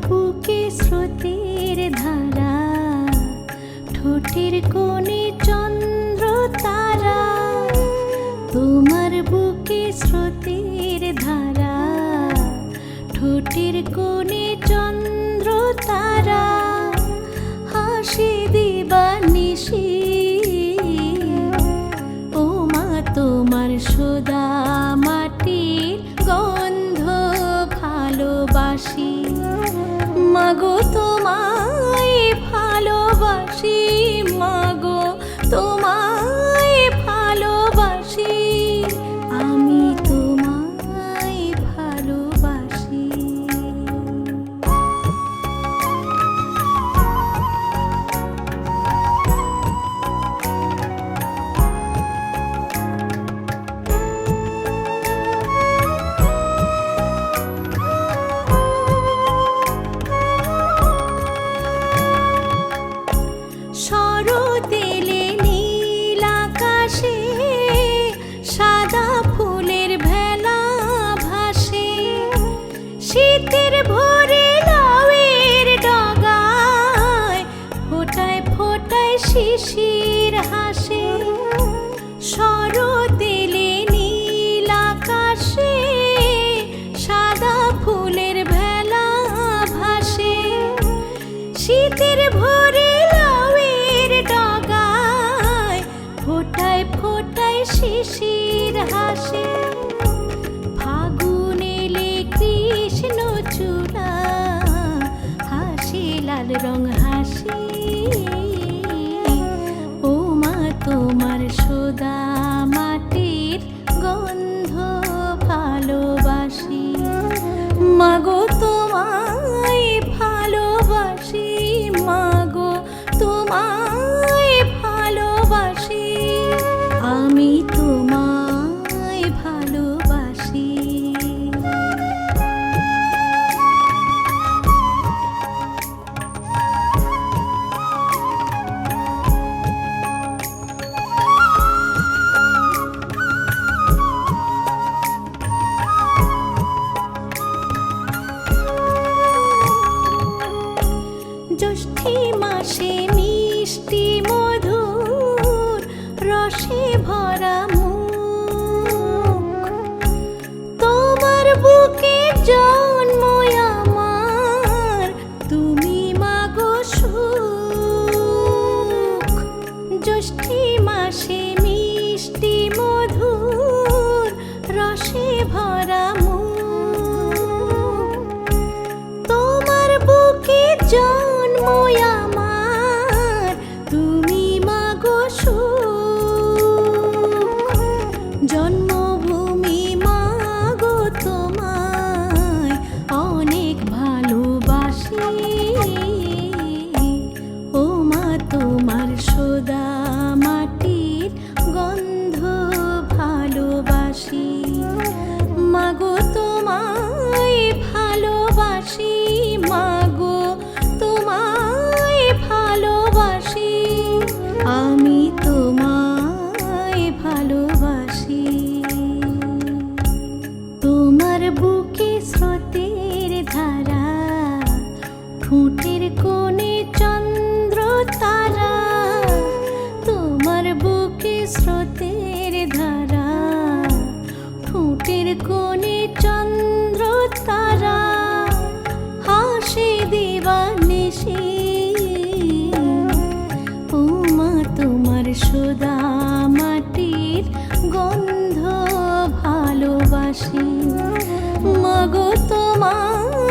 বুকে স্রোতের ধারা ঠোঁটের কোণে চন্দ্র তারা তোমার বুকে স্রোতের ধারা ঠোঁটের কোণে মাগো তোমায় শিশির হাসে শরতেলে নীল আকাশে, সাদা ফুলের ভেলা ভাসে। শীতের ভোরে লাউয়ের ডগায় ফোটায় ফোটায় শিশির হাসে। ফাগুন এলে কৃষ্ণ চূড়া, হাসি লাল রং হাসি। তোমার সোদা মাটির গন্ধ ভালোবাসি। মাগো তোমায় ভালোবাসি, মাগো তোমায় ভালোবাসি। আমি তোমায় ভালোবাসি। তোমার বুকে স্রোতের ধারা ঠোঁটের কোণে চন্দ্র তারা তোমার বুকে স্রোতের ধারা ঠোঁটের কোণে চন্দ্র তারা, হাসি দিবানিশি ও মা তোমার সোদা মাটির গন্ধ ভালোবাসি। মাগো তোমায়